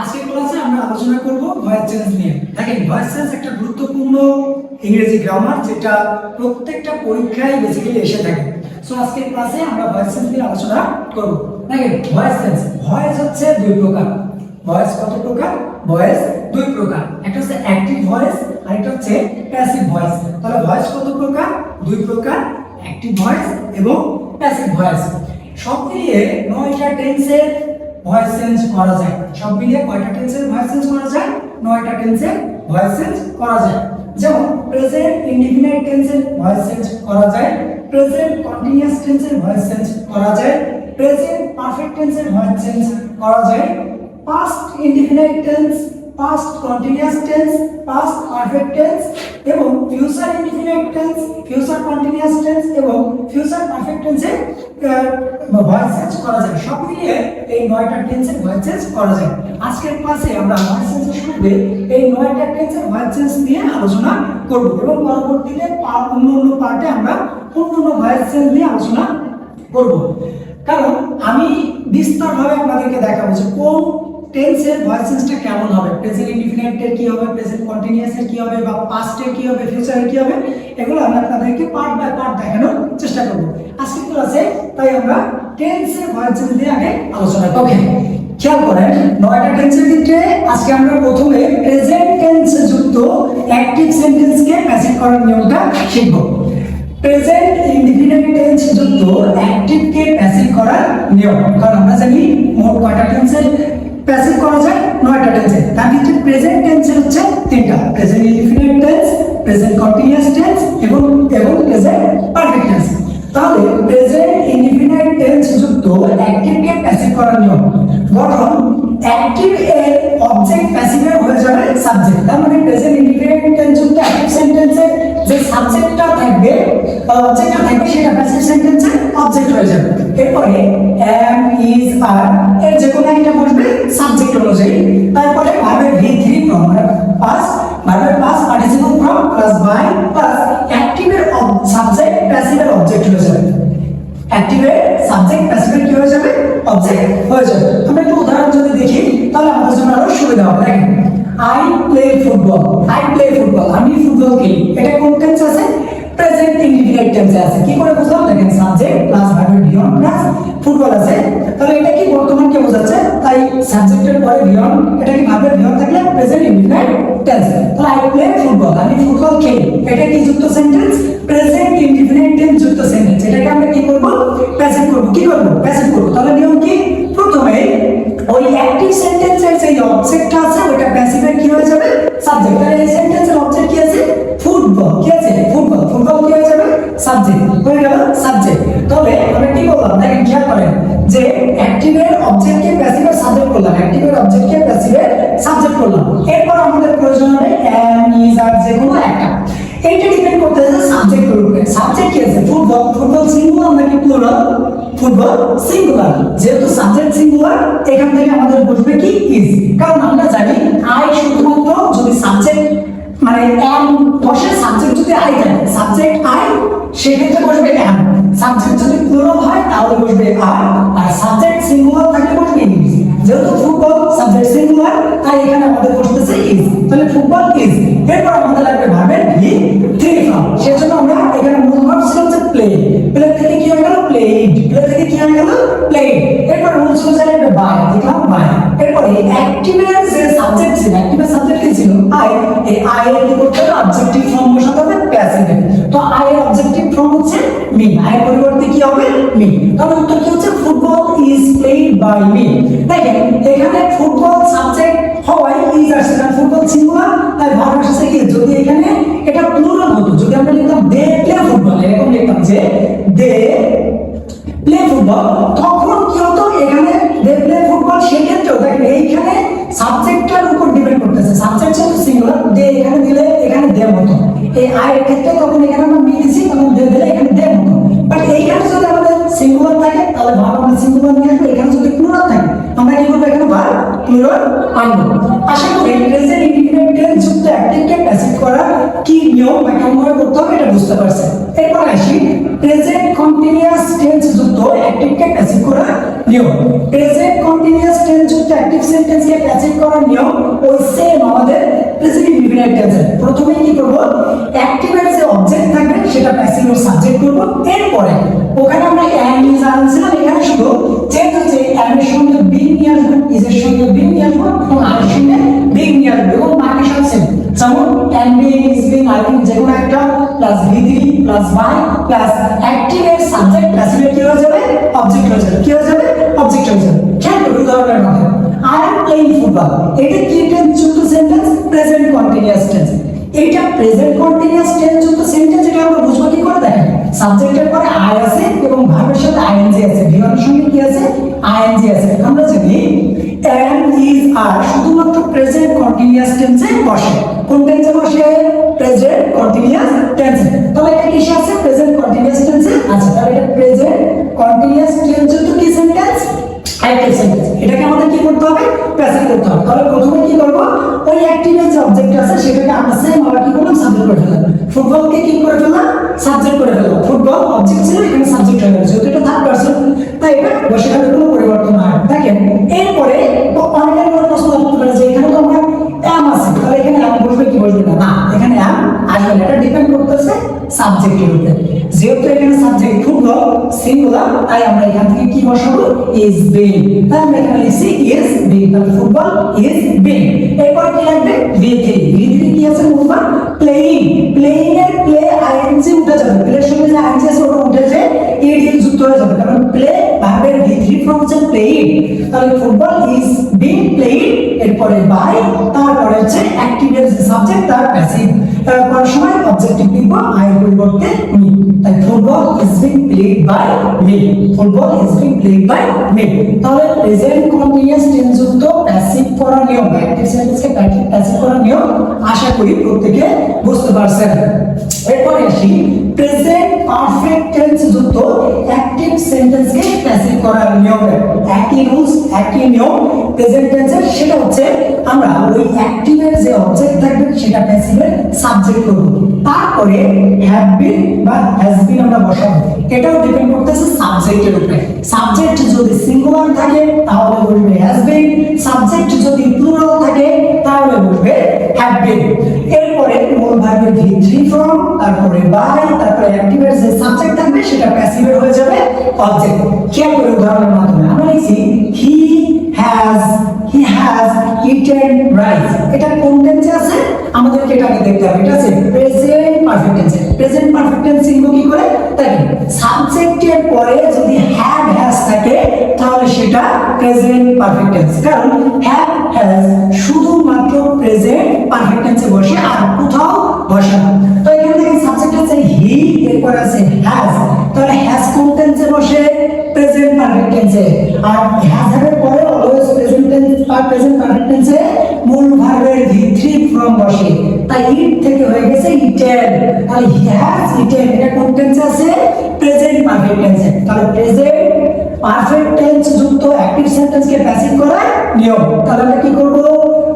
আজকের ক্লাসে আমরা আলোচনা করব ভয়েস চেঞ্জ নিয়ে। দেখেন ভয়েস চেঞ্জ একটা গুরুত্বপূর্ণ ইংরেজি গ্রামার যেটা প্রত্যেকটা পরীক্ষায় বেসিক্যালি এসে থাকে। সো আজকের ক্লাসে আমরা ভয়েস চেঞ্জ নিয়ে আলোচনা করব। দেখেন ভয়েস চেঞ্জ ভয়েস হচ্ছে দুই প্রকার। ভয়েস কত প্রকার? ভয়েস দুই প্রকার। একটা হচ্ছে অ্যাক্টিভ ভয়েস আর একটা হচ্ছে প্যাসিভ ভয়েস তাহলে ভয়েস কত প্রকার? দুই প্রকার অ্যাক্টিভ ভয়েস এবং প্যাসিভ ভয়েস সব মিলিয়ে নয়টা টেন্সের ভয়েস চেঞ্জ করা যায়। সব মিলিয়ে কয়টা টেন্সের ভয়েস চেঞ্জ করা যায়? নয়টা টেন্সের ভয়েস চেঞ্জ করা যায়। যেমন প্রেজেন্ট ইন্ডিফিনাইট টেন্সের ভয়েস চেঞ্জ করা যায়। প্রেজেন্ট কন্টিনিউয়াস টেন্সের ভয়েস চেঞ্জ করা যায়। প্রেজেন্ট পারফেক্ট টেন্সের ভয়েস চেঞ্জ করা যায়। Past indefinite tense past continuous tense past perfect tense এবং future indefinite tense future continuous tense এবং ফিউচার পারফেক্ট টেন্সে ভয়েস চেঞ্জ করা যায়। সব মিলিয়ে এই নয়টা টেন্সের ভয়েস চেঞ্জ করা যায়। আজকের ক্লাসে আমরা ভয়েস চেঞ্জের শুরুতে এই নয়টা টেন্সের ভয়েস চেঞ্জ নিয়ে আলোচনা করব এবং পরবর্তীতে অন্য অন্য পার্টে আমরা অন্য অন্য ভয়েস চেঞ্জ নিয়ে আলোচনা করব। কারণ আমি বিস্তারভাবে আপনাদেরকে দেখাবো যে কোন টেন্সের ভয়েস চেঞ্জটা কেমন হবে? প্রেজেন্ট ইনডিফিনাইটের কি হবে? প্রেজেন্ট কন্টিনিউয়াসের কি হবে? বা পাস্টের কি হবে? ফিউচারের কি হবে? এগুলো আমি আপনাদেরকে পার্ট বাই পার্ট দেখানোর চেষ্টা করব। আজকের ক্লাসে তাই আমরা টেন্সের ভয়েস চেঞ্জ দিয়ে আগে আলোচনা করব। ওকে খেয়াল করেন নয়টা টেন্সের ক্ষেত্রে আজকে আমরা প্রথমে প্রেজেন্ট টেন্স যুক্ত অ্যাক্টিভ সেন্টেন্সকে প্যাসিভ করার নিয়মটা শিখব। প্রেজেন্ট ইনডিফিনাইট টেন্স যুক্ত অ্যাক্টিভকে প্যাসিভ করার নিয়ম। কারণ আমরা জানি মোট কয়টা টেন্সের প্যাসিভ করা যায়, নয়টা টেন্সে তার ভিতরে প্রেজেন্ট টেন্সের হচ্ছে তিনটা। Present indefinite tense present continuous tense এবং এবং প্রেজেন্ট পারফেক্ট টেন্স তাহলে প্রেজেন্ট ইনডিফিনাইট টেন্স যুক্ত অ্যাক্টিভকে প্যাসিভ করার নিয়ম। গঠন অ্যাক্টিভ এর অবজেক্ট প্যাসিভের হয়ে যাবে সাবজেক্ট তার মানে প্রেজেন্ট ইনডিফিনাইট টেন্স যুক্ত অ্যাক্টিভ সেন্টেন্সের যে সাবজেক্টটা থাকবে অবজেক্টটা থাকবে সেটা প্যাসিভ সেন্টেন্সের অবজেক্ট হয়ে যাবে। এরপরে ইজ আর এর যে কোনো একটা বসবে সাবজেক্ট অনুযায়ী। তারপরে ভার্বের ভি থ্রি ফ্রম পাস ভার্বের past participle form plus by plus অ্যাক্টিভের subject প্যাসিভের অবজেক্ট হয়ে যাবে। অ্যাক্টিভের সাবজেক্ট প্যাসিভের কি হয়ে যাবে? অবজেক্ট হয়ে যাবে। আমরা একটু উদাহরণ যদি দেখি, তাহলে আমাদের জন্য আরও সুবিধা হবে। I play football I play football আমি ফুটবল খেলি। এটা কোন টেন্স আছে? প্রেজেন্ট ইনডিফিনাইট টেন্সে আছে, কি করে বুঝলাম দেখেন সাবজেক্ট প্লাস ভার্বের বিয়ন প্লাস ফুটবল আছে। তাহলে এটা কি বর্তমান কে বোঝাচ্ছে? তাই সাবজেক্টের পরে বিয়ন এটা কি ভার্বের বিয়ন থাকলে? প্রেজেন্ট ইনডিফিনাইট টেন্স তাহলে আই প্লে ফুটবল আমি ফুটবল খেলি। এটা কি যুক্ত সেন্টেন্স প্রেজেন্ট ইনডিফিনাইট টেন্স যুক্ত সেন্টেন্স এটাকে আমরা কি করব? প্যাসিভ করব। কি করব? প্যাসিভ করব। তাহলে নিয়ম কি? প্রথমে ওই একটি সেন্টেন্সের যে অবজেক্টটা আছে ওটা প্যাসিভের কি হয়ে যাবে? সাবজেক্ট তাহলে এই সেন্টেন্সের অবজেক্ট কি আছে? ফুটবল কি আছে? ফুটবল ফুটবল কি হয়ে যাবে? সাবজেক্ট হয়ে গেল সাবজেক্ট তাহলে আমরা কি করলাম দেখেন খেয়াল করেন, যে অ্যাক্টিভের অবজেক্টকে প্যাসিভের সাবজেক্ট করলাম অ্যাক্টিভের অবজেক্টকে প্যাসিভের সাবজেক্ট করলাম এরপর আমাদের প্রয়োজন হবে ইজ আর যে কোনো একটা। এইটা ডিপেন্ড উপরে। সাবজেক্ট কি আছে? ফুটবল ফুটবল সিঙ্গুলার নাকি প্লুরাল ফুটবল সিঙ্গুলার যেহেতু সাবজেক্ট সিঙ্গুলার এখান থেকে আমাদের বসবে কি ইজ কারণ আমরা জানি আই শুধুমাত্র সাবজেক্ট মানে এম বসে সাবজেক্ট যদি আই থাকে সাবজেক্ট আই সেক্ষেত্রে বসবে এম সাবজেক্ট যদি প্লুরাল হয় তাহলে বসবে আর আর সাবজেক্ট সিঙ্গুলার থাকলে বসবে ইজ যেহেতু ফুটবল সাবজেক্ট সিঙ্গুলার তাই এখানে আমাদের বসতেছে ইজ তাহলে ফুটবল ইজ এরপর আমাদের লাগবে ভার্বের ভি থ্রি ফর্ম সেজন্য আমরা এখানে মূল ভার্ব ছিল হচ্ছে প্লে প্লে থেকে কি হয়ে গেল? প্লেড প্লে থেকে কি হয়ে গেল? প্লেড এরপর রুল ছিল যে একটা বাই দেখলাম বাই এরপরে অ্যাক্টিভের যে সাবজেক্ট ছিল অ্যাক্টিভের সাবজেক্ট কি ছিল? আই এই তাহলে উত্তর কি হচ্ছে? Football is played by me দেখেন, এখানে ফুটবল সাবজেক্ট হওয়ায় ইজ আসছে কারণ ফুটবল সিঙ্গুলার তাই ভার্ব আসছে কি? যদি এখানে এটা প্লুরাল হতো, যদি আমরা লিখতাম দে প্লে ফুটবল এরকম লিখতাম যে দে প্লে ফুটবল তখন কি হতো? এখানে দে প্লে ফুটবল সেক্ষেত্রেও, দেখেন, এইখানে সাবজেক্টটার উপর ডিপেন্ড করতেছে। সাবজেক্ট যেহেতু সিঙ্গুলার দে এখানে দিলে এখানে দে মতো এই আয়ের ক্ষেত্রে তখন এখানে আমরা মি দিছি তখন দে দিলে এখানে দে মতো বাট এইখানে যদি সিঙ্গুলার থাকে, তাহলে ভাব আমরা সিঙ্গুলার নিয়ে আসব। এখানে যদি প্লুরাল থাকে, আমরা কি করব এখানে? ভাব ক্লোরাল আনব। আশা করি প্রেজেন্ট ইনডিফিনিট টেন্স যুক্ত অ্যাক্টিভকে প্যাসিভ করা কি নিয়ম বা কেমন ভাবে করতে হবে এটা বুঝতে পারছেন। এরপর আসি। প্রেজেন্ট কন্টিনিউয়াস টেন্স যুক্ত অ্যাক্টিভকে প্যাসিভ করা নিয়ম। প্রেজেন্ট কন্টিনিউয়াস টেন্স যুক্ত অ্যাক্টিভ সেন্টেন্সকে প্যাসিভ করার নিয়ম, ওই সেম আমাদের প্রেজেন্ট ইনডিফিনিট টেন্সের প্রথমে কি করব? অ্যাক্টিভের যে অবজেক্ট থাকবে সেটা প্যাসিভের সাবজেক্ট করব। এরপরে, ওখানে আমরা অ্যাম ইজ আনছিলাম এখানে শুধু চেঞ্জ হচ্ছে অ্যাম এর সঙ্গে বিং নিয়ে আসব ইজ এর সঙ্গে বিং নিয়ে আসব এবং আর এর সঙ্গে বিং নিয়ে আসব এবং বাকি সব সেম যেমন am being is being are being যে কোনো একটা plus V three plus by plus অ্যাক্টিভের subject প্যাসিভের কি হয়ে যাবে? অবজেক্ট হয়ে যাবে। কি হয়ে যাবে? অবজেক্ট হয়ে যাবে। খেয়াল করুন উদাহরণের মাধ্যমে আই এম প্লেইং ফুটবল এটা কি টেন্স যুক্ত সেন্টেন্স প্রেজেন্ট কন্টিনিউয়াস টেন্স এইটা প্রেজেন্ট কন্টিনিউয়াস টেন্স যুক্ত সেন্টেন্স এটা আমরা বুঝব কি করে দেখেন? সাবজেক্টের পরে আই আছে এবং ভার্বের সাথে আইএনজি আছে। ভিভারের সঙ্গে কি আছে? আইএনজি আছে। আমরা জানি এম ইজ আর শুধুমাত্র প্রেজেন্ট কন্টিনিউয়াস টেন্সে বসে। কোন টেন্সে বসে? প্রেজেন্ট কন্টিনিউয়াস টেন্সে তাহলে এটা কিসে আছে? প্রেজেন্ট কন্টিনিউয়াস টেন্সে আছে। তাহলে এটা প্রেজেন্ট কন্টিনিউয়াস টেন্স যুক্ত কি সেন্টেন্স অ্যাক্টিভ সেন্টেন্স এটাকে আমাদের কি করতে হবে? প্যাসিভ করতে হবে। তাহলে প্রথমে কি করব? ওই অ্যাক্টিভের যে অবজেক্ট আছে সেটাকে আমরা সেম আবার কি করলাম? সাবজেক্ট করে ফেললাম। ফুটবলকে কি করে ফেললাম? সাবজেক্ট করে ফেললাম। ফুটবল অবজেক্ট ছিল, এখানে সাবজেক্ট হয়ে গেল। যেহেতু এটা থার্ড পারসন তাই এটা বসে গেলে কোনো পরিবর্তন হয় দেখেন, এরপরে অনেকের মনে প্রশ্ন আসতে পারে যে এখানে তো আমরা অ্যাম আছে। তাহলে এখানে অ্যাম বসবে কি বসবে না? এখানে অ্যাম আসবে না। এটা ডিপেন্ড করতেছে সাবজেক্টের উপরে। যেহেতু এখানে সাবজেক্ট ফুটবল সিঙ্গুলার তাই আমরা এখান থেকে কি বসাবো? ইজ বিং তাই আমরা এখানে লিখছি is being football is being লাগবে বি থ্রি কি আছে মুভমেন্ট প্লেইং প্লেইং এর প্লে আইএনজি উঠে যাবে। প্লে এর সঙ্গে যে আইএনজি আছে, ওটা উঠে যে ইডি যুক্ত হয়ে যাবে। কারণ প্লে ভার্বের ভি ফর্ম হচ্ছে প্লেইং তাহলে ফুটবল ইজ বিং প্লেইং এরপরে বাই তারপরে হচ্ছে অ্যাক্টিভের যে সাবজেক্ট তার প্যাসিভ করার সময় অবজেক্টিভ লিখব আই পরিবর্তে মি তাই football is being played by me football is being played by me তাহলে প্রেজেন্ট কন্টিনিউয়াস টেন্স যুক্ত প্যাসিভ করার নিয়ম অ্যাক্টিভ সেন্টেন্সকে প্যাসিভ করার নিয়ম আশা করি প্রত্যেকে বুঝতে পারছেন। এরপরে আসি প্রেজেন্ট পারফেক্ট টেন্স যুক্ত অ্যাক্টিভ সেন্টেন্সকে প্যাসিভ করার নিয়ম। একই রুলস একই নিয়ম প্রেজেন্ট টেন্সের সেটা হচ্ছে আমরা ওই অ্যাক্টিভের যে অবজেক্ট থাকবে সেটা প্যাসিভের সাবজেক্ট করব। তারপরে হ্যাভ বিন বা হ্যাজ বিন আমরা বসাবো। এটাও ডিপেন্ড করতেছে সাবজেক্টের উপরে। সাবজেক্ট যদি সিঙ্গুলার থাকে, তাহলে বলবে হ্যাজ বিন সাবজেক্ট যদি প্লুরাল থাকে, তাহলে বলবে হ্যাভ বিন এরপরে মূল ভার্বের ভি থ্রি ফর্ম তারপরে বাই তারপরে অ্যাক্টিভের যে সাবজেক্ট থাকবে, সেটা প্যাসিভের হয়ে যাবে অবজেক্ট খেয়াল করে উদাহরণের মাধ্যমে আমরা লিখছি he has he has eaten rice এটা কোন টেন্সে আছে? আমাদেরকে এটা আগে দেখতে হবে। এটা আছে প্রেজেন্ট পারফেক্ট টেন্সে পারফেক্ট টেন্স কি করে? তাই সাবজেক্টের পরে যদি হ্যাভ হ্যাজ থাকে, তাহলে সেটা প্রেজেন্ট পারফেক্ট টেন্স কারণ হ্যাভ হ্যাজ শুধুমাত্র প্রেজেন্ট পারফেক্ট টেন্সে বসে, আর কোথাও বসে না। তো এখানে দেখেন সাবজেক্ট আছে হি এরপর আছে হ্যাজ তাহলে হ্যাজ কোন টেন্সে বসে? প্রেজেন্ট পারফেক্ট টেন্সে আর হ্যাজ এর পরে অলওয়েজ প্রেজেন্ট টেন্স বা প্রেজেন্ট পারফেক্ট টেন্সে ফর্ম বসে। তাই ইট থেকে হয়ে গেছে ইটেন তাহলে হি হ্যাজ ইটেন এটা কোন টেন্সে আছে? প্রেজেন্ট পারফেক্ট টেন্সে তাহলে প্রেজেন্ট পারফেক্ট টেন্স যুক্ত অ্যাক্টিভ সেন্টেন্সকে প্যাসিভ করার নিয়ম। তাহলে আমরা কি করব?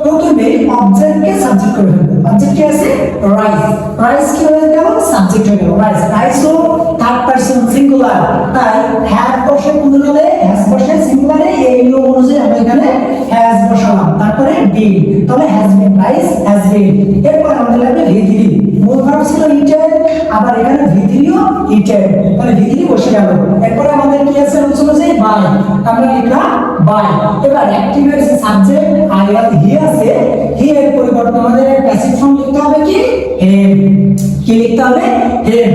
প্রথমে অবজেক্টকে সাবজেক্ট করে ফেলব। অবজেক্ট কি আছে? রাইস রাইস কি হয়ে গেল সাবজেক্ট হয়ে গেল রাইস রাইস রাইসও থার্ড পারসন সিঙ্গুলার তাই হ্যাভ বসে প্লুরালে হ্যাজ বসে সিঙ্গুলারে এই নিয়ম অনুযায়ী আমরা এখানে হ্যাজ বসালাম। তাহলে হ্যাজ বিন রাইস এরপর আমাদের লাগবে ভি মূল ভার্ব ছিল ইটেন আবার এখানে ভি থ্রিও ইটেন তাহলে বসে গেল। এরপরে আমাদের কি আছে রুলস অনুযায়ী বাই আমরা লিখলাম বাই এবার অ্যাক্টিভের সাবজেক্ট আই আর হি আছে, হি এর পরিবর্তে আমাদের প্যাসিভ কি লিখতে হবে? হেম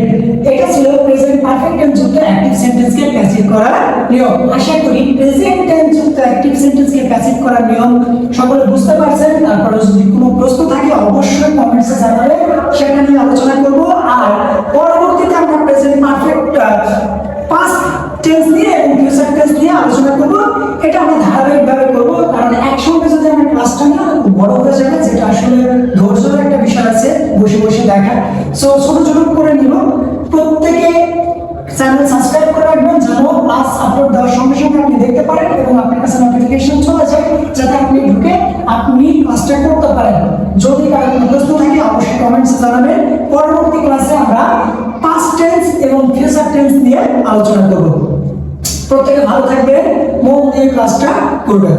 এটা ছিল প্রেজেন্ট পারফেক্ট টেন্স যুক্ত অ্যাক্টিভ সেন্টেন্সকে প্যাসিভ করার নিয়ম। আশা করি প্রেজেন্ট টেন্স যুক্ত অ্যাক্টিভ সেন্টেন্সকে প্যাসিভ করার নিয়ম সকলে বুঝতে পারছেন। তারপরে যদি কোনো প্রশ্ন থাকে, অবশ্যই কমেন্টসে জানাবেন সেটা নিয়ে আলোচনা করব। আর পরবর্তীতে আমরা প্রেজেন্ট পারফেক্ট পাস্ট টেন্স নিয়ে এবং ফিউচার টেন্স নিয়ে আলোচনা করব। এটা আমরা ধারাবাহিকভাবে করব। কারণ একসঙ্গে যদি আমরা ক্লাসটা খুব বড় হয়ে যাবে। যেটা আসলে বিষয় আছে, বসে বসে দেখা সো ছোট ছোট করে নিব। প্রত্যেকে চ্যানেল সাবস্ক্রাইব করে রাখবেন যেন ক্লাস আপলোড দেওয়ার সঙ্গে সঙ্গে আপনি দেখতে পারেন এবং আপনার কাছে নোটিফিকেশন চলে যায় যাতে আপনি ঢুকে আপনি ক্লাসটা করতে পারেন। যদি কারও কোনো থাকে, অবশ্যই কমেন্টসে জানাবেন। পরবর্তী ক্লাসে আমরা পাস্ট টেন্স এবং ফিউচার টেন্স নিয়ে আলোচনা করব। প্রত্যেকে ভালো থাকবে মন দিয়ে ক্লাসটা করবেন।